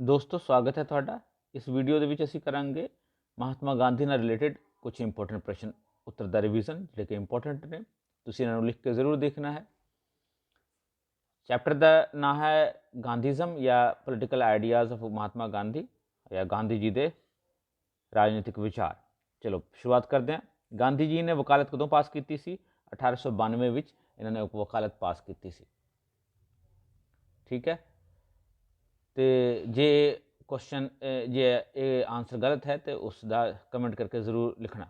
ਦੋਸਤੋ, ਸਵਾਗਤ ਹੈ ਤੁਹਾਡਾ। ਇਸ ਵੀਡੀਓ ਦੇ ਵਿੱਚ ਅਸੀਂ ਕਰਾਂਗੇ ਮਹਾਤਮਾ ਗਾਂਧੀ ਨਾਲ ਰਿਲੇਟਡ ਕੁਝ ਇੰਪੋਰਟੈਂਟ ਪ੍ਰਸ਼ਨ, ਉੱਤਰ ਦਾ ਰਿਵੀਜ਼ਨ ਜਿਹੜੇ ਕਿ ਇੰਪੋਰਟੈਂਟ ਨੇ। ਤੁਸੀਂ ਇਹਨਾਂ ਨੂੰ ਲਿਖ ਕੇ ਜ਼ਰੂਰ ਦੇਖਣਾ ਹੈ। ਚੈਪਟਰ ਦਾ ਨਾਮ ਹੈ ਗਾਂਧੀਜ਼ਮ ਜਾਂ political ideas of Mahatma Gandhi ਜਾਂ ਗਾਂਧੀ ਜੀ ਦੇ ਰਾਜਨੀਤਿਕ ਵਿਚਾਰ। ਚਲੋ, ਸ਼ੁਰੂਆਤ ਕਰਦੇ ਹਾਂ। ਗਾਂਧੀ ਜੀ ਨੇ ਵਕਾਲਤ ਕਦੋਂ ਪਾਸ ਕੀਤੀ ਸੀ? 1892 ਵਿੱਚ ਇਹਨਾਂ ਨੇ ਵਕਾਲਤ ਪਾਸ ਕੀਤੀ ਸੀ। ਠੀਕ ਹੈ? ਤੇ ਜੇ ਕੁਐਸਚਨ ਜੇ ਇਹ ਆਨਸਰ ਗਲਤ ਹੈ, ਤੇ ਉਸ ਦਾ ਕਮੈਂਟ ਕਰਕੇ ਜ਼ਰੂਰ ਲਿਖਣਾ।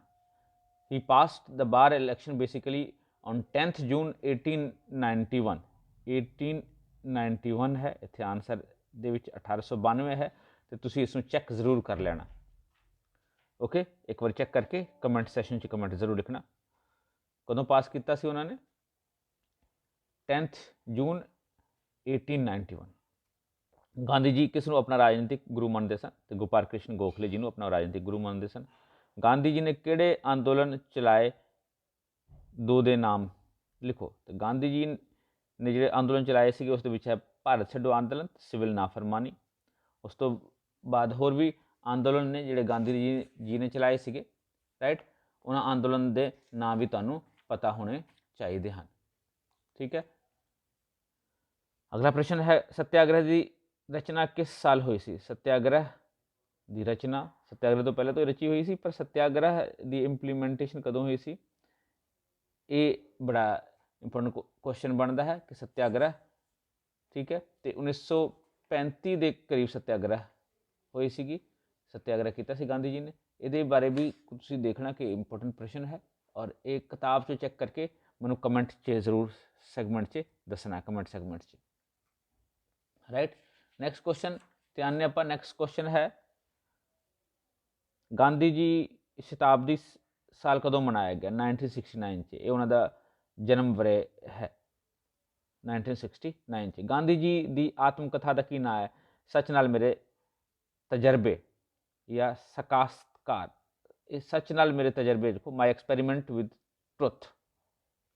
He passed the bar election basically on 10th June 1891 1891 ਹੈ, ਇੱਥੇ ਆਨਸਰ ਦੇ ਵਿੱਚ 1892 ਹੈ, ਤੇ ਤੁਸੀਂ ਇਸ ਨੂੰ ਚੈੱਕ ਜ਼ਰੂਰ ਕਰ ਲੈਣਾ। ਓਕੇ ਇੱਕ ਵਾਰ ਚੈੱਕ ਕਰਕੇ ਕਮੈਂਟ ਸੈਸ਼ਨ 'ਚ ਕਮੈਂਟ ਜ਼ਰੂਰ ਲਿਖਣਾ। ਕਦੋਂ ਪਾਸ ਕੀਤਾ ਸੀ ਉਹਨਾਂ ਨੇ? 10th ਜੂਨ 1891 ਗਾਂਧੀ ਜੀ ਕਿਸ ਨੂੰ ਆਪਣਾ ਰਾਜਨੀਤਿਕ ਗੁਰੂ ਮੰਨਦੇ ਸਨ? ਤੇ ਗੋਪਾਲ ਕ੍ਰਿਸ਼ਨ ਗੋਖਲੇ ਜੀ ਨੂੰ ਆਪਣਾ ਰਾਜਨੀਤਿਕ ਗੁਰੂ ਮੰਨਦੇ ਸਨ। ਗਾਂਧੀ ਜੀ ਨੇ ਕਿਹੜੇ ਅੰਦੋਲਨ ਚਲਾਏ? ਦੋ ਦੇ ਨਾਮ ਲਿਖੋ। ਤੇ ਗਾਂਧੀ ਜੀ ਨੇ ਜਿਹੜੇ ਅੰਦੋਲਨ ਚਲਾਏ ਸੀਗੇ, ਉਸ ਦੇ ਵਿੱਚ ਹੈ ਭਾਰਤ ਛੱਡੋ ਅੰਦੋਲਨ, ਸਿਵਲ ਨਾਫਰਮਾਨੀ। ਉਸ ਤੋਂ ਬਾਅਦ ਹੋਰ ਵੀ ਅੰਦੋਲਨ ਨੇ ਜਿਹੜੇ ਗਾਂਧੀ ਜੀ ਜੀ ਨੇ ਚਲਾਏ ਸੀਗੇ ਰਾਈਟ ਉਹਨਾਂ ਅੰਦੋਲਨ ਦੇ ਨਾਂ ਵੀ ਤੁਹਾਨੂੰ ਪਤਾ ਹੋਣੇ ਚਾਹੀਦੇ ਹਨ। ਠੀਕ ਹੈ? ਅਗਲਾ ਪ੍ਰਸ਼ਨ ਹੈ ਸਤਿਆਗ੍ਰਹਿ ਦੀ ਰਚਨਾ ਕਿਸ ਸਾਲ ਹੋਈ ਸੀ ਸਤਿਆਗ੍ਰਹਿ ਦੀ ਰਚਨਾ ਸਤਿਆਗ੍ਰਹਿ ਤੋਂ ਪਹਿਲਾਂ ਤੋਂ ਰਚੀ ਹੋਈ ਸੀ ਪਰ ਸਤਿਆਗ੍ਰਹਿ ਦੀ ਇੰਪਲੀਮੈਂਟੇਸ਼ਨ ਕਦੋਂ ਹੋਈ ਸੀ ਇਹ ਬੜਾ ਇੰਪੋਰਟੈਂਟ ਕੁਐਸਚਨ ਬਣਦਾ ਹੈ ਕਿ ਸਤਿਆਗ੍ਰਹਿ ਠੀਕ ਹੈ ਤੇ 1935 ਦੇ ਕਰੀਬ ਸਤਿਆਗ੍ਰਹਿ ਹੋਈ ਸੀਗੀ ਸਤਿਆਗ੍ਰਹਿ ਕੀਤਾ ਸੀ ਗਾਂਧੀ ਜੀ ਨੇ ਇਹਦੇ ਬਾਰੇ ਵੀ ਤੁਸੀਂ ਦੇਖਣਾ ਕਿ ਇੰਪੋਰਟੈਂਟ ਪ੍ਰਸ਼ਨ ਹੈ ਔਰ ਇਹ ਕਿਤਾਬ 'ਚੋਂ ਚੈੱਕ ਕਰਕੇ ਮੈਨੂੰ ਕਮੈਂਟ 'ਚ ਜ਼ਰੂਰ ਸੈਗਮੈਂਟ 'ਚ ਦੱਸਣਾ ਕਮੈਂਟ ਸੈਗਮੈਂਟ 'ਚ ਰਾਈਟ ਨੈਕਸਟ ਕੁਐਸਚਨ ਧਿਆਨ ਨੇ ਆਪਾਂ ਨੈਕਸਟ ਕੁਐਸਚਨ ਹੈ। ਗਾਂਧੀ ਜੀ ਸ਼ਤਾਬਦੀ ਸਾਲ ਕਦੋਂ ਮਨਾਇਆ ਗਿਆ? 1969 ਚ। ਇਹ ਉਹਨਾਂ ਦਾ ਜਨਮ ਵਰੇ ਹੈ। 1969 ਚ। ਗਾਂਧੀ ਜੀ ਦੀ ਆਤਮ ਕਥਾ ਦਾ ਕੀ ਨਾਮ ਹੈ? ਸੱਚ ਨਾਲ ਮੇਰੇ ਤਜਰਬੇ ਜਾਂ ਸਕਾਸਤਕਾਰ। ਇਹ ਸੱਚ ਨਾਲ ਮੇਰੇ ਤਜਰਬੇ ਦੇਖੋ my experiment with truth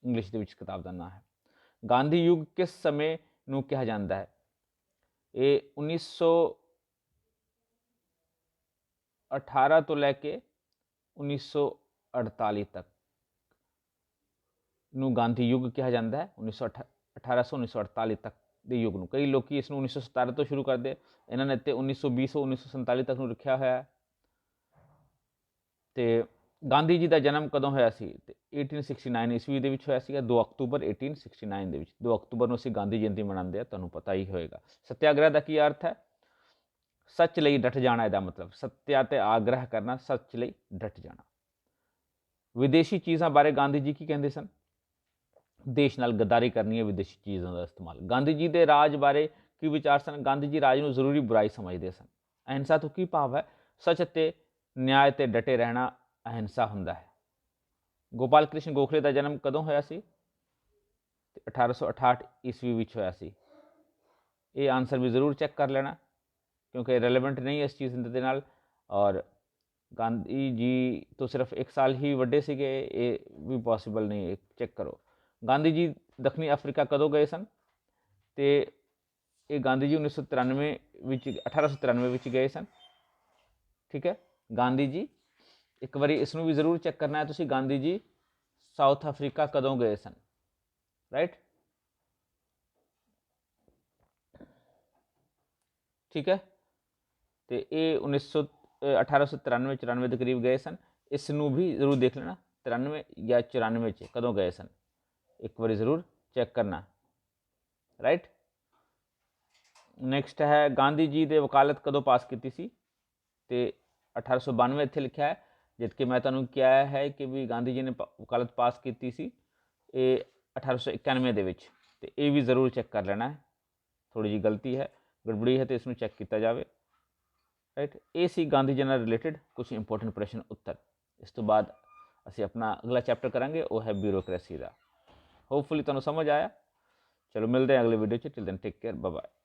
English ਦੇ ਵਿੱਚ ਕਿਤਾਬ ਦਾ ਨਾਮ ਹੈ। ਗਾਂਧੀ ਯੁੱਗ ਕਿਸ ਸਮੇਂ ਨੂੰ ਕਿਹਾ ਜਾਂਦਾ ਹੈ? ਇਹ 1918 ਤੋਂ ਲੈ ਕੇ 1948 ਤੱਕ ਨੂੰ ਗਾਂਧੀ ਯੁੱਗ ਕਿਹਾ ਜਾਂਦਾ ਹੈ 1800 1948 ਤੱਕ ਦੇ ਯੁੱਗ ਨੂੰ। ਕਈ ਲੋਕੀ ਇਸ ਨੂੰ 1917 ਤੋਂ ਸ਼ੁਰੂ ਕਰਦੇ। ਇਹਨਾਂ ਨੇ ਤੇ 1920 ਤੋਂ 1947 ਤੱਕ ਨੂੰ ਰੱਖਿਆ ਹੋਇਆ ਹੈ। ਤੇ ਗਾਂਧੀ ਜੀ ਦਾ ਜਨਮ ਕਦੋਂ ਹੋਇਆ ਸੀ? ਤੇ 1869 ਈਸਵੀ ਦੇ ਵਿੱਚ ਹੋਇਆ ਸੀਗਾ 2 ਅਕਤੂਬਰ 1869 ਦੇ ਵਿੱਚ। 2 ਅਕਤੂਬਰ ਨੂੰ ਅਸੀਂ ਗਾਂਧੀ ਜਯੰਤੀ ਮਨਾਉਂਦੇ ਆ ਤੁਹਾਨੂੰ ਪਤਾ ਹੀ ਹੋਏਗਾ। ਸਤਿਆਗ੍ਰਹਿ ਦਾ ਕੀ ਅਰਥ ਹੈ? ਸੱਚ ਲਈ ਡਟ ਜਾਣਾ ਇਹਦਾ ਮਤਲਬ। ਸਤਿਆ ਤੇ ਆਗ੍ਰਹਿ ਕਰਨਾ, ਸੱਚ ਲਈ ਡਟ ਜਾਣਾ। ਵਿਦੇਸ਼ੀ ਚੀਜ਼ਾਂ ਬਾਰੇ ਗਾਂਧੀ ਜੀ ਕੀ ਕਹਿੰਦੇ ਸਨ? ਦੇਸ਼ ਨਾਲ ਗਦਾਰੀ ਕਰਨੀ ਹੈ ਵਿਦੇਸ਼ੀ ਚੀਜ਼ਾਂ ਦਾ ਇਸਤੇਮਾਲ। ਗਾਂਧੀ ਜੀ ਦੇ ਰਾਜ ਬਾਰੇ ਕੀ ਵਿਚਾਰ ਸਨ? ਗਾਂਧੀ ਜੀ ਰਾਜ ਨੂੰ ਜ਼ਰੂਰੀ ਬੁਰਾਈ ਸਮਝਦੇ ਸਨ। ਅਹਿੰਸਾ ਤੋਂ ਕੀ ਭਾਵ ਹੈ? ਸੱਚ ਤੇ ਨਿਆਂ ਤੇ ਡਟੇ ਰਹਿਣਾ ਅਹਿੰਸਾ ਹੁੰਦਾ ਹੈ। ਗੋਪਾਲ ਕ੍ਰਿਸ਼ਨ ਗੋਖਲੇ ਦਾ ਜਨਮ ਕਦੋਂ ਹੋਇਆ ਸੀ? 1868 ਈਸਵੀ ਵਿੱਚ ਹੋਇਆ ਸੀ। ਇਹ ਆਨਸਰ ਵੀ ਜ਼ਰੂਰ ਚੈੱਕ ਕਰ ਲੈਣਾ, ਕਿਉਂਕਿ ਰੈਲੇਵੈਂਟ ਨਹੀਂ ਇਸ ਚੀਜ਼ ਦੇ ਨਾਲ। ਔਰ ਗਾਂਧੀ ਜੀ ਤੋਂ ਸਿਰਫ ਇੱਕ ਸਾਲ ਹੀ ਵੱਡੇ ਸੀਗੇ, ਇਹ ਵੀ ਪੋਸੀਬਲ ਨਹੀਂ ਹੈ ਚੈੱਕ ਕਰੋ। ਗਾਂਧੀ ਜੀ ਦੱਖਣੀ ਅਫਰੀਕਾ ਕਦੋਂ ਗਏ ਸਨ? ਤੇ ਇਹ ਗਾਂਧੀ ਜੀ 1993 ਵਿੱਚ 1893 ਵਿੱਚ ਗਏ ਸਨ। ਠੀਕ ਹੈ? ਗਾਂਧੀ ਜੀ ਇੱਕ ਵਾਰੀ ਇਸ ਨੂੰ ਵੀ ਜ਼ਰੂਰ ਚੈੱਕ ਕਰਨਾ ਹੈ, ਤੁਸੀਂ ਗਾਂਧੀ ਜੀ ਸਾਊਥ ਅਫਰੀਕਾ ਕਦੋਂ ਗਏ ਸਨ? ਰਾਈਟ ਠੀਕ ਹੈ? ਤੇ ਇਹ 1900 1893 94 ਦੇ ਕਰੀਬ ਗਏ ਸਨ। ਇਸ ਨੂੰ ਵੀ ਜ਼ਰੂਰ ਦੇਖ ਲੈਣਾ 93 ਜਾਂ 94 ਚ ਕਦੋਂ ਗਏ ਸਨ? ਇੱਕ ਵਾਰੀ ਜ਼ਰੂਰ ਚੈੱਕ ਕਰਨਾ। ਰਾਈਟ ਨੈਕਸਟ ਹੈ, ਗਾਂਧੀ ਜੀ ਦੇ ਵਕਾਲਤ ਕਦੋਂ ਪਾਸ ਕੀਤੀ ਸੀ? ਤੇ 1892 ਇੱਥੇ ਲਿਖਿਆ ਹੈ ਜਦ ਕਿ ਮੈਂ ਤੁਹਾਨੂੰ ਕਿਹਾ ਹੈ ਕਿ ਵੀ ਗਾਂਧੀ ਜੀ ਨੇ ਵਕਾਲਤ ਪਾਸ ਕੀਤੀ ਸੀ, ਇਹ 1891 ਦੇ ਵਿੱਚ। ਤੇ ਇਹ ਵੀ ਜ਼ਰੂਰ ਚੈੱਕ ਕਰ ਲੈਣਾ ਹੈ। ਥੋੜੀ ਜੀ ਗਲਤੀ ਹੈ, ਗੜਬੜੀ ਹੈ ਤੇ ਇਸ ਨੂੰ ਚੈੱਕ ਕੀਤਾ ਜਾਵੇ। ਰਾਈਟ ਇਹ ਸੀ ਗਾਂਧੀ ਜੀ ਨਾਲ ਰਿਲੇਟਡ ਕੁਝ ਇੰਪੋਰਟੈਂਟ ਪ੍ਰਸ਼ਨ ਉੱਤਰ। ਇਸ ਤੋਂ ਬਾਅਦ ਅਸੀਂ ਆਪਣਾ ਅਗਲਾ ਚੈਪਟਰ ਕਰਾਂਗੇ, ਉਹ ਹੈ ਬਿਊਰੋਕ੍ਰੇਸੀ ਦਾ। ਹੋਪਫੁਲੀ ਤੁਹਾਨੂੰ ਸਮਝ ਆਇਆ। ਚਲੋ ਮਿਲਦੇ ਹਾਂ ਅਗਲੇ ਵੀਡੀਓ 'ਚ। Till then take care bye bye